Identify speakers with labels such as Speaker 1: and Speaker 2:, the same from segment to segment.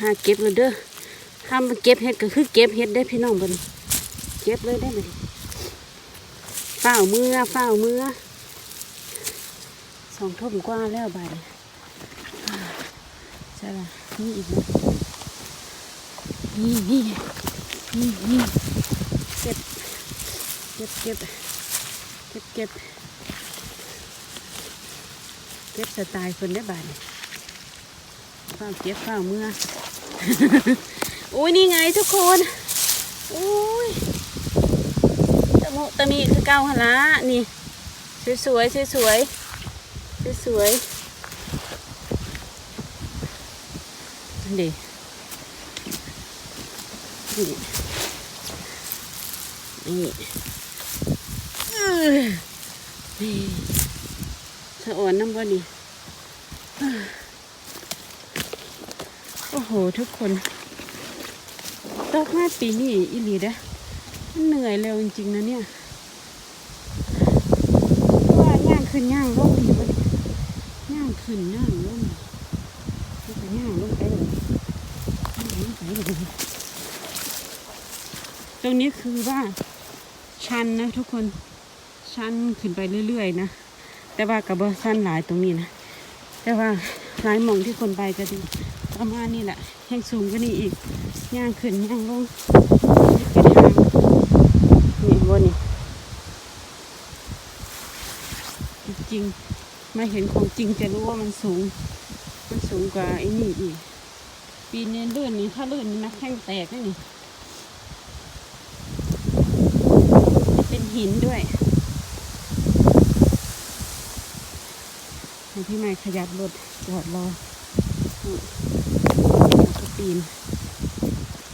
Speaker 1: หาเก็บเลยเด้อห้ามมาเก็บเห็ดก็คือเก็บเห็ดได้พี่น้องเบนเก็บเลยได้ไหมเฝ้าวมือเฝ้าวมือสองทุ่มกว่าแล้วบ่ายใช่ป่ะนี่อีกนะนี่นี่นี่นี่เก็บเก็บเก็บเก็บเก็บเก็บสไตล์คนได้บ่าย นี้เฝ้าวเก็บเฝ้าวมืออุ้ยนี่ไงทุกคนอุ้ยตะมุตะมีคือเก้าหละนี่ สวยสวยสวยสวยสวยๆนี่นี่นี่อื้อนี่สะอ่อนน้ำบ่นี่ หทุกคนตกมาปีนี้อีหลีเด้อมันเหนื่อยเร็วจริงๆนะเนี่ยว่าย่างขึ้นย่างลงอยู่เลยย่างขึ้นย่างลงมันก็ย่างลงไปเลยย่างลงไปเลยตรงนี้คือว่าชันนะทุกคนชันขึ้นไปเรื่อยๆนะแต่ว่ากับบชันหลายตรงนี้นะแต่ว่าหลายหมองที่คนไปก็ดี ประมาณนี้แหละแห้งสูงก็นี่อีกย่างขึ้นย่างลงเป็นทางนี่บนนี่จริงๆมาเห็นของจริงจะรู้ว่ามันสูง มันสูงกว่าไอ้นี่อีก ปีนี้ลื่นนี่ถ้าลื่นนี่นักแข้งแตกนี่เป็นหินด้วยให้พี่ใหม่ขยับรถจอดรอ ก็ปีน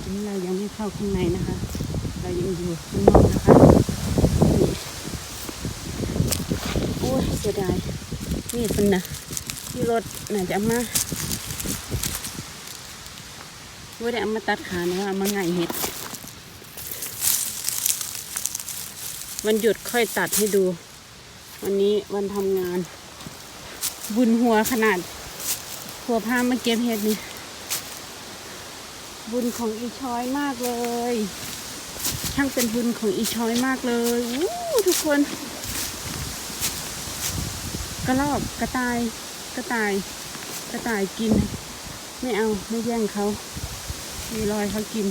Speaker 1: อันนี้เรายังไม่เข้าข้างในนะคะ เรายังอยู่ข้างนอกนะคะนี่โอ้ยเสียดายมีดมันนะที่รถน่าจะมาว่าได้เอามาตัดขานะว่าเอามาไงเห็ดวันหยุดค่อยตัดให้ดู วันนี้วันทำงานบุญหัวขนาด หัวพามาเก็บเห็ดนี่ บุญของอีช้อยมากเลย ช่างเป็นบุญของอีช้อยมากเลยอู้ทุกคน กระรอกกระต่าย กระต่าย กระต่ายกิน ไม่เอาไม่แย่งเขามีรอยเขากิน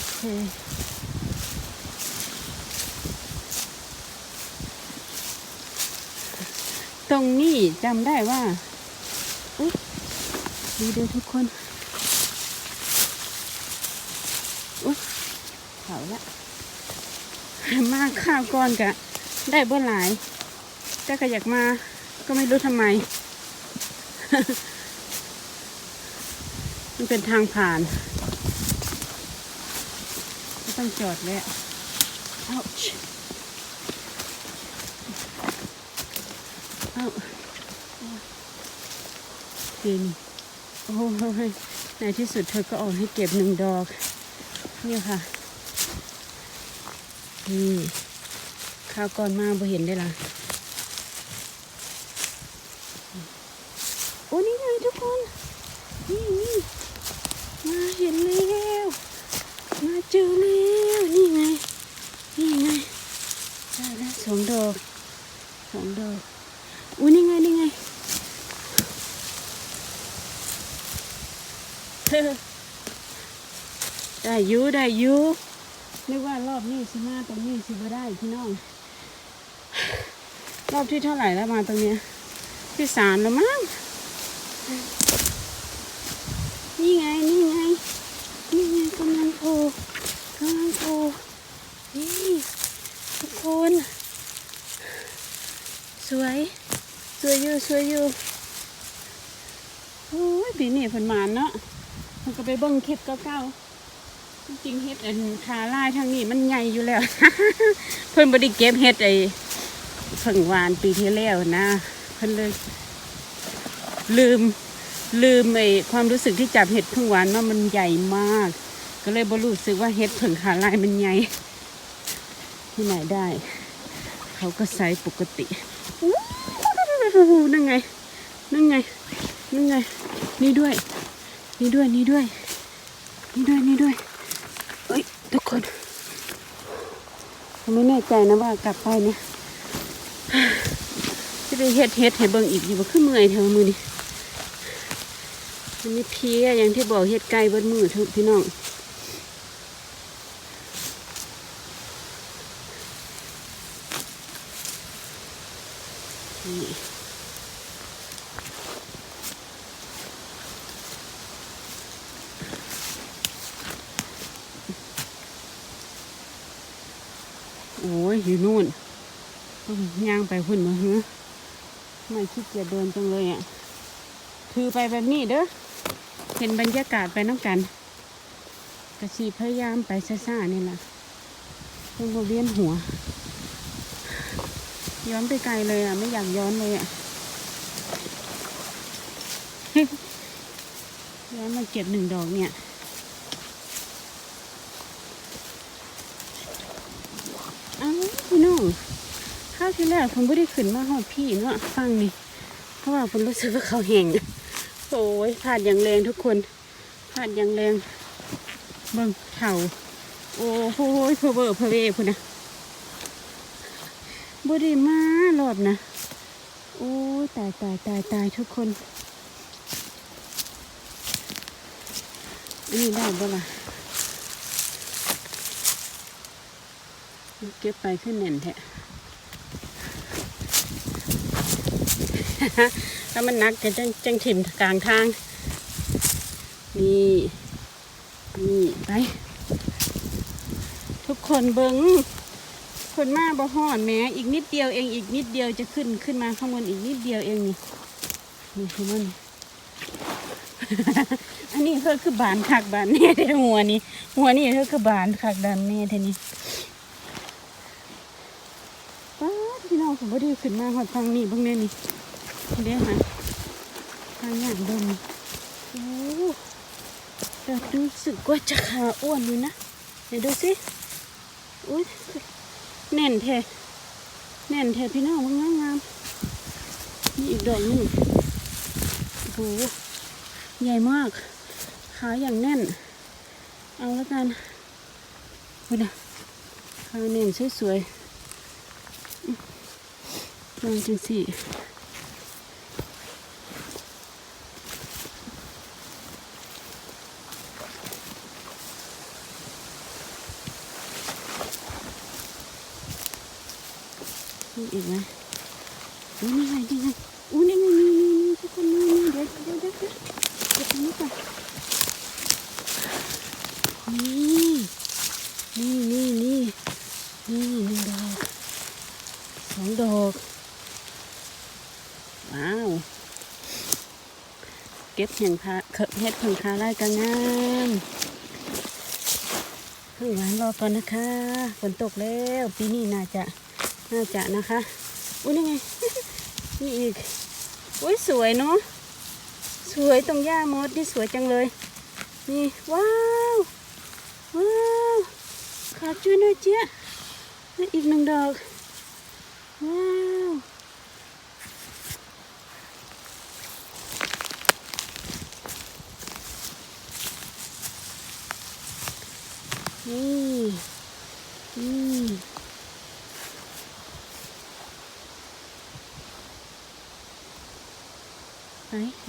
Speaker 1: โอเค รงนี้จำได้ว่าดูเด้อทุกคนอุ๊ยเขาละมาข้าวก่อนกะ ได้บ่หลาย แต่ก็อยากมาก็ไม่รู้ทำไม มันเป็นทางผ่านก็ต้องจอดแวะ ouch เอ้า กิน โอ้ยในที่สุดเธอก็ออกให้เก็บหนึ่งดอก นี่ค่ะ นี่ข้าวก่อนมาบ่เห็นได้ละโอ้นี่ไงทุกคน นี่นี่มาเห็นแล้ว มาเจอแล้วนี่ไง นี่ไงได้แล้วสองดอกสองดอกอุ้ยนี่ไงนี่ไง ได้อยูได้อยูนึกว่ารอบนี้สิมาตรงนี้สิบ่ได้พี่น้อง รอบที่เท่าไหร่แล้วมาตรงเนี้ยที่สามแล้วมั้งนี่ไงนี่ไงนี่ไงกำลังโผล่กำลังโผล่นี่ทุกคนสวยสวยอยู่สวยอยู่โอ้ยปีนี้ผลหมานเนาะมันก็ไปเบิ่งคลิปเก่าๆ จริงๆเฮ็ดอันคาลายทางนี้มันใหญ่อยู่แล้ว เพิ่นบ่ได้เก็บเฮ็ดไอ้เพิ่งหวานปีที่แล้วนะ เพิ่นเลยลืมลืมไอ้ความรู้สึกที่จับเห็ดเพิ่งหวานว่ามันใหญ่มาก ก็เลยบ่รู้สึกว่าเห็ดเพิ่งขาลายมันใหญ่ที่ไหนได้ เขาก็ไซส์ปกตินั่นไงนั่นไงนั่นไง นี่ด้วย นี่ด้วย นี่ด้วย นี่ด้วย นี่ด้วย คนผมไม่แน่ใจนะว่ากลับไปเนี่ยจะไปเฮ็ดเฮ็ดให้เบิ่งอีกอยู่บ่คือเมื่อยเท่ามือนี่มันมีเพียอย่างที่บอกเฮ็ดไก่เบิดมือที่น้อง นี่ โอ้ยอยู่นู่นย่างไปพุ่นมาเฮ้ไม่ขี้เกียจเดินจังเลยอะถือไปแบบนี้เด้อเห็นบรรยากาศไปน้ำกันกระชีพยายามไปซ่าๆนี่แหละเพิ่งมาเวียนหัว ย้อนไปไกลเลยอะ ไม่อยากย้อนเลยอะย้อนมาเก็บหนึ่งดอกเนี่ย เอ้าพี่น้องข้าว ที่แรกผมไม่ได้ขึ้นมาหอดพี่เนาะฟังนี่เพราะว่าผมรู้สึกว่าเขาแห้งโอ้ยผ่านอย่างแรงทุกคนผ่านอย่างแรงเบิ่งเข่าโอ้โหเพอเบอร์เพอเวพุ่นนะบไดีมารอบนะ โอ้ตายตายตายตายทุกคน อันนี้ได้บ่ล่ะเก็บไปขึ้นแน่นแท้ ถ้ามันนักจะจังจังถิ่มกลางทาง นี่นี่ไป ทุกคนเบิงคนมาบ่หอดแหม้อีกนิดเดียวเองอีกนิดเดียวจะขึ้นขึ้นมาข้างบนอีกนิดเดียวเองนี่นี่คือมันอันนี้เธอคือบานคักบานเนี่ยเด้หัวนี่หัวนี่เธอคือบานคักดำเนี่ยเท่นี้ป้าพี่น้องผมบ่ได้ขึ้นมาหอดทางนี้บ้างเนี่ยนี่ เด้อค่ะทางอย่างเดิมโอ้แต่รู้สึกว่าจะขาอ้วนอยู่นะเดี๋ยวดูสิอุ้ยแน่นแท้แน่นแท้พี่น้องมันงามงามนี่อีกดอกนึงโอ้โหใหญ่มาก ขาอย่างแน่น เอาแล้วกันคุณนะขาแน่นสวยๆอื้องจังสี่ อีกไหมนี่ไงนี่ไงอุ้นี่ไงนี่นี่นี่ทุกคนนี่นี่เดี๋ยวเดี๋ยวเดี๋ยวเดี๋ยวเดี๋ยวนี้ก่อนนี่นี่นี่นี่นี่หนึ่งดอกสองดอกว้าวเก็บเห็นคาเข็บเห็ดผงคาไล่กันงามข้างหวานรอก่อนนะคะฝนตกแล้ว ปีนี้น่าจะ น่าจะนะคะอุ้ยนี่ไงนี่อีกอุ้ยสวยเนาะสวยตรงหญ้ามดนี่สวยจังเลย นี่ว้าวว้าวขาจุ้ยหน่อยเจี๊ยนี่อีกหนึ่งดอกว้าวนี่นี่ไป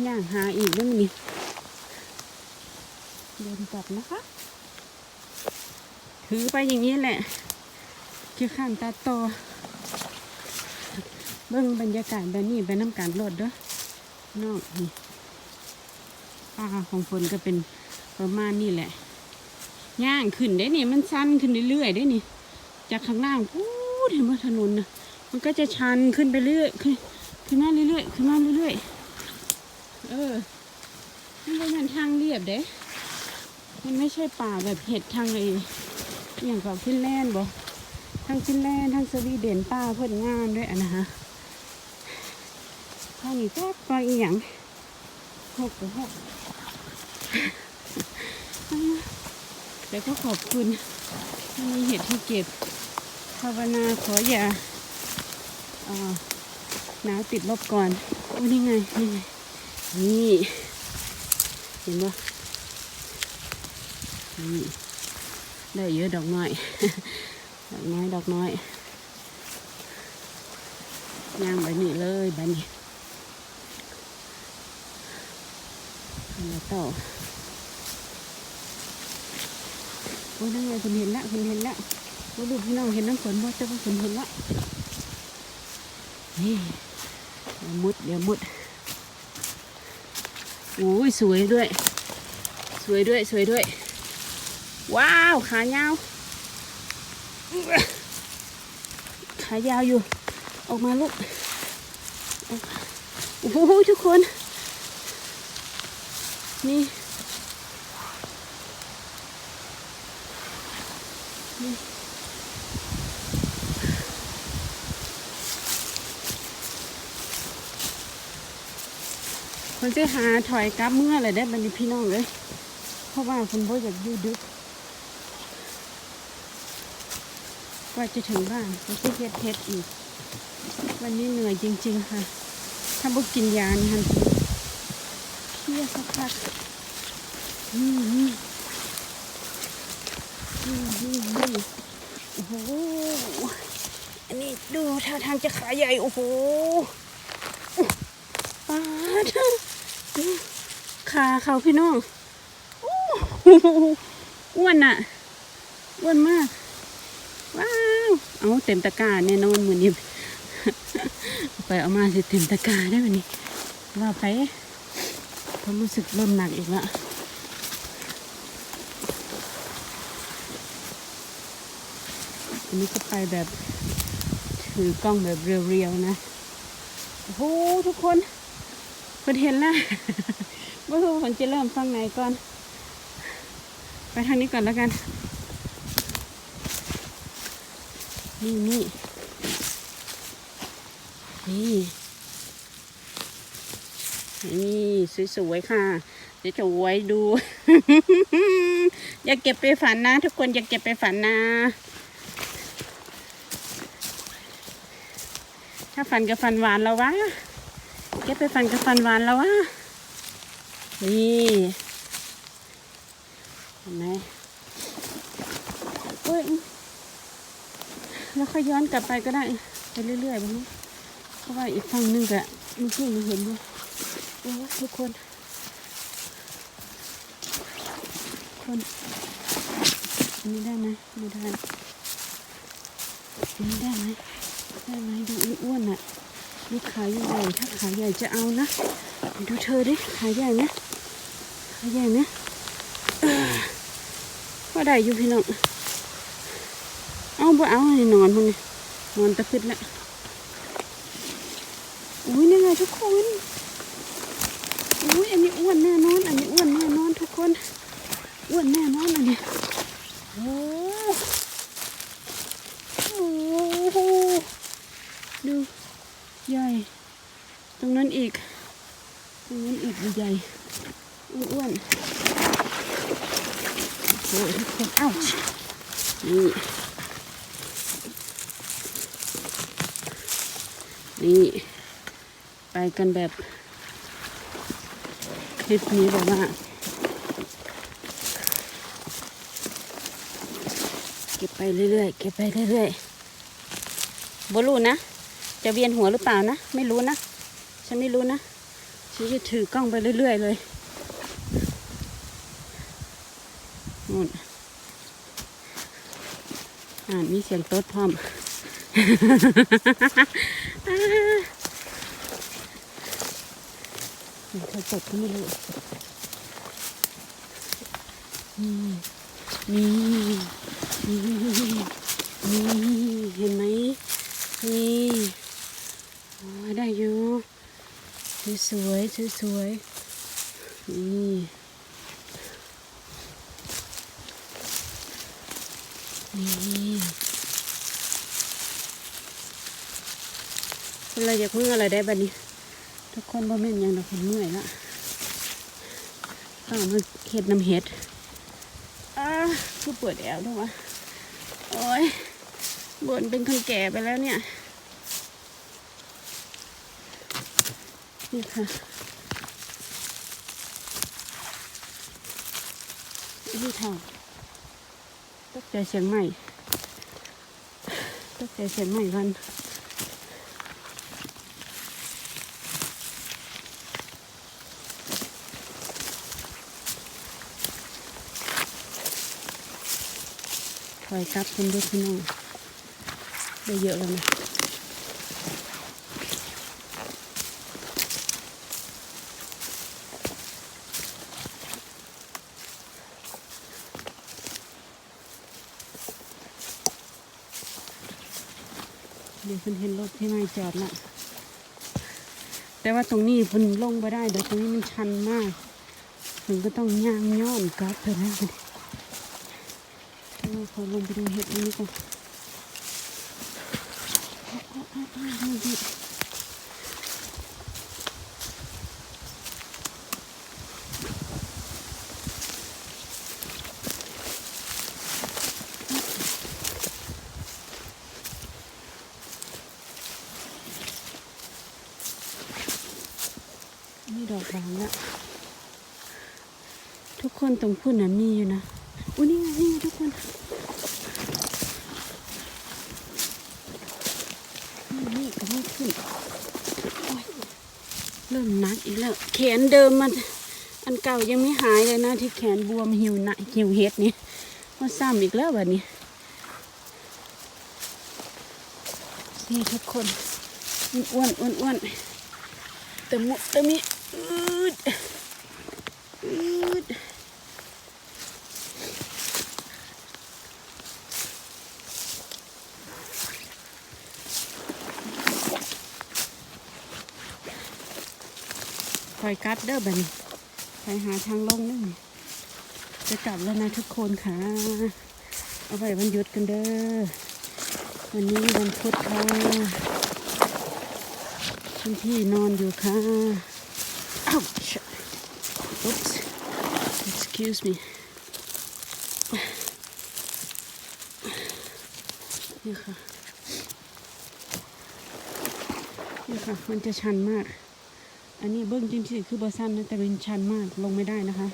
Speaker 1: ย่างหาอีกแล้วยนี่เดินกลับนะคะ ถือไปอย่างนี้แหละคือข้างตาโตเบิ่งบรรยากาศแบบนี้ไปน้ำการรถเด้อนอกนี่ป่าของฝนก็เป็นประมาณนี้แหละ ย่างขึ้นได้นี่มันสั้นขึ้นเรื่อยๆได้นี่ จากข้างล่างพูดเห็นว่าถนนนะมันก็จะชันขึ้นไปเรื่อยขึ้นขึ้นมาเรื่อยๆขึ้นมาเรื่อยๆ เออ มันเป็นทางเรียบเด้ มันไม่ใช่ป่าแบบเห็ดทางเลยอย่างกับฟินแลนด์บ่ทางฟินแลนด์ทางสวีเดนป่าเพิ่นงามด้วยนะฮะทางนี้ก็ปลาอีหยังหกกับหกแต่ก็ขอบคุณที่มีเห็ดให้เก็บภาวนาขออย่าหนาวติดลบก่อนโอ้นี่ไงนี่ไง นี่เห็นปะนี่ได้เยอะดอกน้อย ดอกน้อยดอกน้อยย่างใบนี้เลยใบนี้แล้วต่อโอ้ยนั่งไงคุณเห็นละคุณเห็นละว่าลูกพี่น้องเห็นน้ำฝนว่าจะว่าคุณเห็นละนี่เดี๋ยวมุดเดี๋ยวมุด โอ้ยสวยด้วย สวยด้วยสวยด้วย ว้าวขายาว ขายาวอยู่ ออกมาลูกโอ้โหทุกคน นี่ คนจะหาถอยกลับเมื่อไรได้บันนี้พี่น้องเลย เพราะว่าคนบ่อยากยืดดึกกว่าจะถึงบ้านก็จะเฮ็ดเฮ็ดอีก วันนี้เหนื่อยจริง ๆ ค่ะ ถ้าบ่กินยานี่ฮันทีเครียดสักพักอืมอืมอืมอืมอืมโอ้โหอันนี้ดูท่าทางจะขาใหญ่ โอ้โหปาด ขาเขาพี่น้องอ้วนอะอ้วนมาก ว้าว เอาเต็มตะกร้าแน่นอนมือนี้ไปเอามาสิเต็มตะกร้าได้วันนี้ว่าไปผมรู้สึกเริ่มหนักอีกล้วอันนี้ก็ไปแบบถือกล้องแบบเรียวๆนะ โอ้โหทุกคน เพิ่นเห็นแล้วว่าคือผมจะเริ่มฟังไหนก่อน ไปทางนี้ก่อนแล้วกัน นี่นี่นี่นี่สวยๆค่ะเดี๋ยวจะไว้ดู อย่าเก็บไปฝันนะ ทุกคนอย่าเก็บไปฝันนะ ถ้าฝันกับฝันหวานแล้ววะ เก็บไปฝันกับฝันหวานแล้ววะนี่เห็นไหมเอ้ยแล้วค่อยย้อนกลับไปก็ได้ ไปเรื่อยๆบบนี้เพราะว่าอีกฝั่งนึงกะเมื่อกี้มันเห็นอยู่โอ้ทุกคน คนอันนี้ได้ไหมไม่ได้อันนี้ได้ไหมได้ไหมดูอ้วนๆน่ะ ดูขาใหญ่ถ้าขาใหญ่จะเอานะ ดูเธอดิขาใหญ่ไหมขาใหญ่ไหมเออว่าได้อยู่พี่น้องเอาบ่เอาให้นอนพวกนี้นอนตะพึดละอุ้ยนี่ไงทุกคนอุ้ยอันนี้อ้วนแน่นอน อันนี้อ้วนแน่นอนทุกคนอ้วนแน่นอนอันนี้โอ้โหดู ใหญ่ ตรงนั้นอีก ตรงนั้นอีกใหญ่อ้วนๆโอ้โหทุกคนเอ้านี่ นี่ ไปกันแบบ คลิปนี้แบบว่าเก็บไปเรื่อยๆ เก็บไปเรื่อยๆบรู้นะ จะเวียนหัวหรือเปล่านะ ไม่รู้นะ ฉันไม่รู้นะ ฉันจะถือกล้องไปเรื่อย ๆ เลยนู่นอ่านมีเสียงโต๊ดพร้อมเธอจดก็ไม่รู้นี่นี่นี่นี่เห็นไหมนี่ ได้อยู่สวยสวยสวยนี่นี่เราอยากมืออะไรได้บ้านี้ ทุกคนบ่แม่นยังดอกคนเมื่อยละต้องมาเฮ็ดน้ำเฮ็ดอ่าคือปวดแอวด้วยวะโอ้ยบ่นเป็นคนแก่ไปแล้วเนี่ย นี่ค่ะนี่ทอะตกใจเสียงใหม่ตกใจเสียงใหม่กันถอยกลับเป็นด้วยพี่น้องได้เยอะแล้วนะ เดี๋ยวเพิ่นเห็นรถที่ไม่จอดละแต่ว่าตรงนี้เพิ่นลงไปได้แต่ตรงนี้มันชันมากเพิ่นก็ต้องย่างย้อนกลับไปแล้วกันเราขอลงไปดูเห็ดอันนี้ก่อนอ้าวอ้าวอ้าวอ้าวดิ นี่ดอกบานละทุกคนตรงพุ่นน่ะมีอยู่นะอุ้ยนี่ไงนี่ไงทุกคนนี่ก็ไม่ขึ้นเริ่มนักอีกแล้ว แขนเดิมมัน อันเก่ายังไม่หายเลยนะ ที่แขนบวมหิวหนะหิวเห็ดนี่มาซ้ำอีกแล้วแบบนี้นี่ทุกคนอ้วนอ้วนอ้วนตะมุตะมิอืดอืดค อยกัดเด้อบัดนไปหาทางลงนี่จะกลับแล้วนะทุกคนค่ะ เอาไปวันหยุดกันเด้อ วันนี้วันพุธค่ะคุณพี่นอนอยู่ค่ะ ouch oops excuse me นี่ค่ะ นี่ค่ะ มันจะชันมาก อันนี้เบิ้งจริงๆคือบอสั้นนะแต่เป็นชันมากลงไม่ได้นะคะ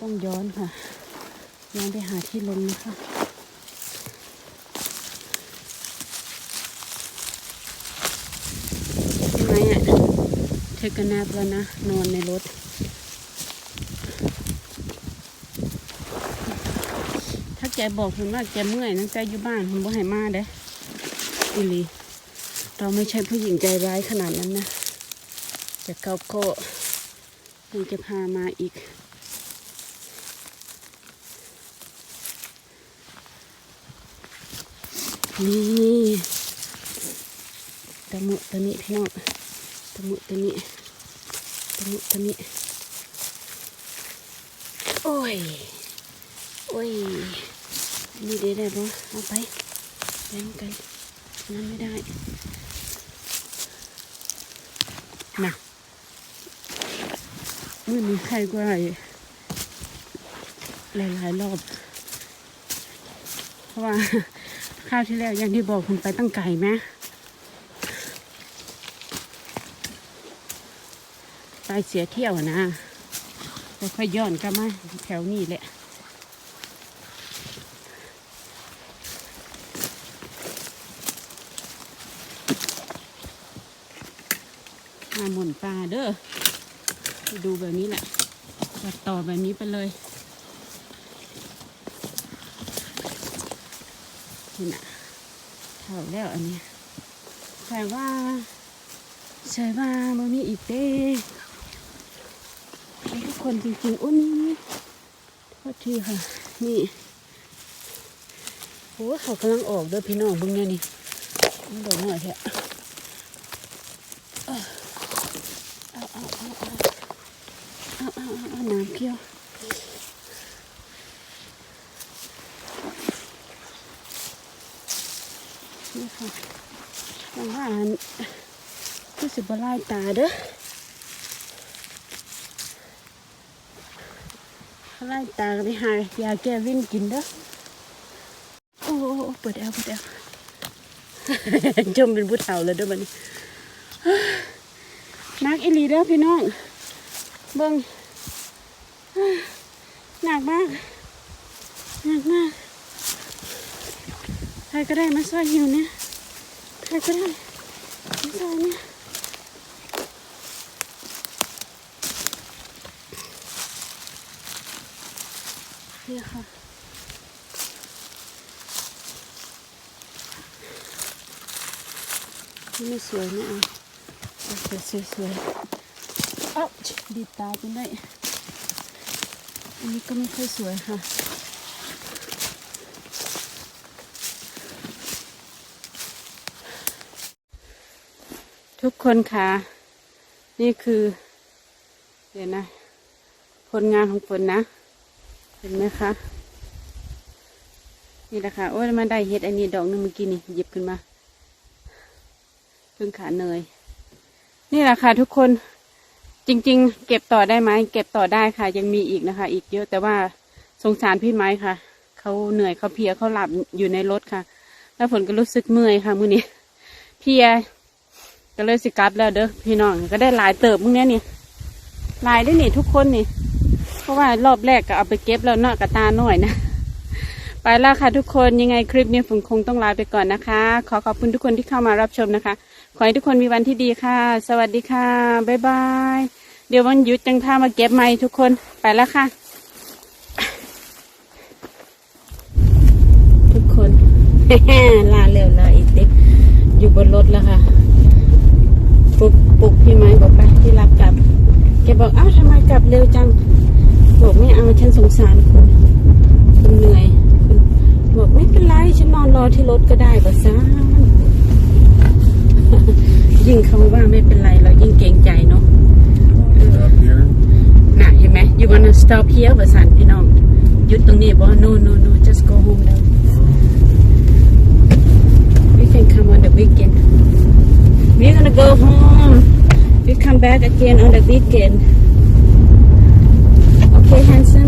Speaker 1: ต้องย้อนค่ะ ย้อนไปหาที่ลงนะคะยังไงอะเทกันนาแล้วนะ นอนในรถถ้าแกบอกผมว่าแกเมื่อยนั่งใจอยู่บ้านผมบอกให้มาเด้อิลี เราไม่ใช่ผู้หญิงใจร้ายขนาดนั้นนะ แต่เขาก็ยังจะพามาอีก นี่ตะมุตะมิพี่น้องตะมุตะมิตะมุตะมิโอ้ย โอ้ย นี่ได้ได้ปะเอาไปแบ่งกัน นั้นไม่ได้น่ะ มือนี้ใครก็ไหลหลายๆรอบ เพราะว่าข้าวที่แล้วอย่างที่บอกคุณไปตั้งไก่ไหมไปเสียเที่ยวอะนะแล้วค่อยย้อนกลับมาแถวนี้แหละ มาหมุนปลาเด้อไปดูแบบนี้แหละ ตัดต่อแบบนี้ไปเลย นี่นะเท่าแล้วอันนี้แต่ว่าใช่ว่ามันมีอีกเด้ทุกคนจริงๆโอ้นี่นี่โทษทีค่ะ นี่โอ้เขากำลังออกเด้อพี่น้องเบิ่งเนี่ยนี่ดอกหน่อยแท้เอาเอาเอาเอาเอาเอาเอาเอาน้ำเคี่ยว นี่ค่ะหวังว่าอัน คือสิบลายตาเด้อถ้าลายตาไปหายาแก้วิ่นกินเด้อโอ้โอ้โอ้เปิดแอลเปิดแอลจมเป็นผู้เฒ่าเลยเด้อบันนักอีหลีเด้อพี่น้องเบิ่งหนักมากหนักมากใครก็ได้มาช่วยหิวเนี่ยใครก็ได้มาช่วยเนี่ยเนี่ยค่ะนี่ไม่ สวยนะอะเอาแต่สวยๆเอ้าดีดตาจนได้ อันนี้ก็ไม่ค่อยสวยค่ะทุกคนค่ะนี่คือ เดี๋ยวนะ ผลงานของฝนนะ เห็นไหมคะ นี่แหละค่ะโอ้ยมาได้เห็ดอันนี้ดอกหนึงเมื่อกี้นี่หยิบขึ้นมา พิ่งขาเนย นี่แหละค่ะทุกคนจริง ๆ เก็บต่อได้ไหมเก็บต่อได้ค่ะ ยังมีอีกนะคะ อีกเยอะแต่ว่าสงสารพี่ไม้ค่ะเขาเหนื่อยเขาเพียเขาหลับอยู่ในรถค่ะ แล้วฝนก็รู้สึกเมื่อยค่ะมื้อนี้เพียก็เลยสิกลับแล้วเด้อพี่น้องก็ได้หลายเติบมึงเนี้ยนี่หลายได้นี่ทุกคนนี่ เพราะว่ารอบแรกก็เอาไปเก็บแล้วเนาะกับตาหน่อยนะไปแล้วค่ะทุกคนยังไงคลิปนี้ฝนคงต้องลาไปก่อนนะคะ ขอขอบคุณทุกคนที่เข้ามารับชมนะคะ ขอให้ทุกคนมีวันที่ดีค่ะ สวัสดีค่ะ บ๊ายบาย เดี๋ยววันหยุดจังพามาเก็บใหม่ทุกคน ไปแล้วค่ะ ทุกคนลาเร็วลาอีกเด็กอยู่บนรถแล้วค่ะปลุกปลุกพี่ไม้บอกไปที่รับกลับ แกบอกอ้าวทำไมกลับเร็วจัง บอกไม่เอาฉันสงสารคุณคุณเหนื่อย บอกไม่เป็นไรฉันนอนรอที่รถก็ได้บอกซ่า ยิ่งเขาว่าไม่เป็นไรเรายิ่งเกรงใจเนาะ
Speaker 2: here.
Speaker 1: นะเห็นไหม you wanna stop here ภาษาพี่น้องหยุดตรงนี้บอก no no no just go home now we can come on the weekend we're gonna go home we come back again on the weekend okay Hanson